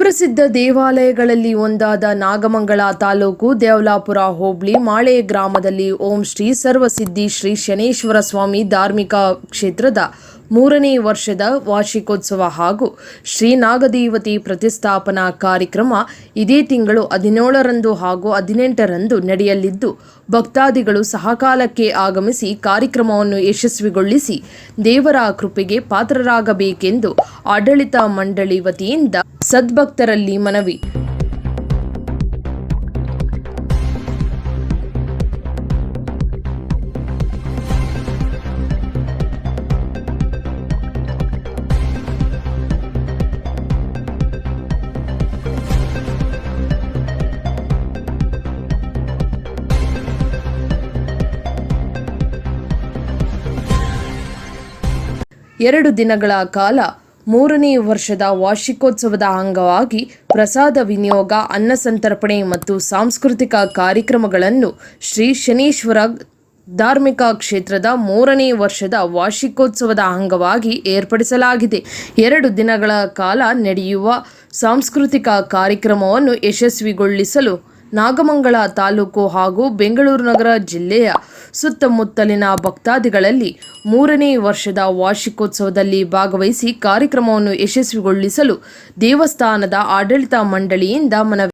ಸುಪ್ರಸಿದ್ಧ ದೇವಾಲಯಗಳಲ್ಲಿ ಒಂದಾದ ನಾಗಮಂಗಲ ತಾಲೂಕು ದೇವಲಾಪುರ ಹೋಬಳಿ ಮಾಳೆ ಗ್ರಾಮದಲ್ಲಿ ಓಂ ಶ್ರೀ ಸರ್ವಸಿದ್ಧಿ ಶ್ರೀ ಶನೇಶ್ವರ ಸ್ವಾಮಿ ಧಾರ್ಮಿಕ ಕ್ಷೇತ್ರದ ಮೂರನೇ ವರ್ಷದ ವಾರ್ಷಿಕೋತ್ಸವ ಹಾಗೂ ಶ್ರೀ ನಾಗದೇವತಿ ಪ್ರತಿಷ್ಠಾಪನಾ ಕಾರ್ಯಕ್ರಮ ಇದೇ ತಿಂಗಳು ಹದಿನೇಳರಂದು ಹಾಗೂ ಹದಿನೆಂಟರಂದು ನಡೆಯಲಿದ್ದು, ಭಕ್ತಾದಿಗಳು ಸಹಕಾಲಕ್ಕೆ ಆಗಮಿಸಿ ಕಾರ್ಯಕ್ರಮವನ್ನು ಯಶಸ್ವಿಗೊಳಿಸಿ ದೇವರ ಕೃಪೆಗೆ ಪಾತ್ರರಾಗಬೇಕೆಂದು ಆಡಳಿತ ಮಂಡಳಿ ವತಿಯಿಂದ ಸದ್ಭಕ್ತರಲ್ಲಿ ಮನವಿ. ಎರಡು ದಿನಗಳ ಕಾಲ ಮೂರನೇ ವರ್ಷದ ವಾರ್ಷಿಕೋತ್ಸವದ ಅಂಗವಾಗಿ ಪ್ರಸಾದ ವಿನಿಯೋಗ, ಅನ್ನ ಸಂತರ್ಪಣೆ ಮತ್ತು ಸಾಂಸ್ಕೃತಿಕ ಕಾರ್ಯಕ್ರಮಗಳನ್ನು ಶ್ರೀ ಶನೀಶ್ವರ ಧಾರ್ಮಿಕ ಕ್ಷೇತ್ರದ ಮೂರನೇ ವರ್ಷದ ವಾರ್ಷಿಕೋತ್ಸವದ ಅಂಗವಾಗಿ ಏರ್ಪಡಿಸಲಾಗಿದೆ. ಎರಡು ದಿನಗಳ ಕಾಲ ನಡೆಯುವ ಸಾಂಸ್ಕೃತಿಕ ಕಾರ್ಯಕ್ರಮವನ್ನು ಯಶಸ್ವಿಗೊಳಿಸಲು ನಾಗಮಂಗಲ ತಾಲೂಕು ಹಾಗೂ ಬೆಂಗಳೂರು ನಗರ ಜಿಲ್ಲೆಯ ಸುತ್ತಮುತ್ತಲಿನ ಭಕ್ತಾದಿಗಳಲ್ಲಿ ಮೂರನೇ ವರ್ಷದ ವಾರ್ಷಿಕೋತ್ಸವದಲ್ಲಿ ಭಾಗವಹಿಸಿ ಕಾರ್ಯಕ್ರಮವನ್ನು ಯಶಸ್ವಿಗೊಳಿಸಲು ದೇವಸ್ಥಾನದ ಆಡಳಿತ ಮಂಡಳಿಯಿಂದ ಮನವಿ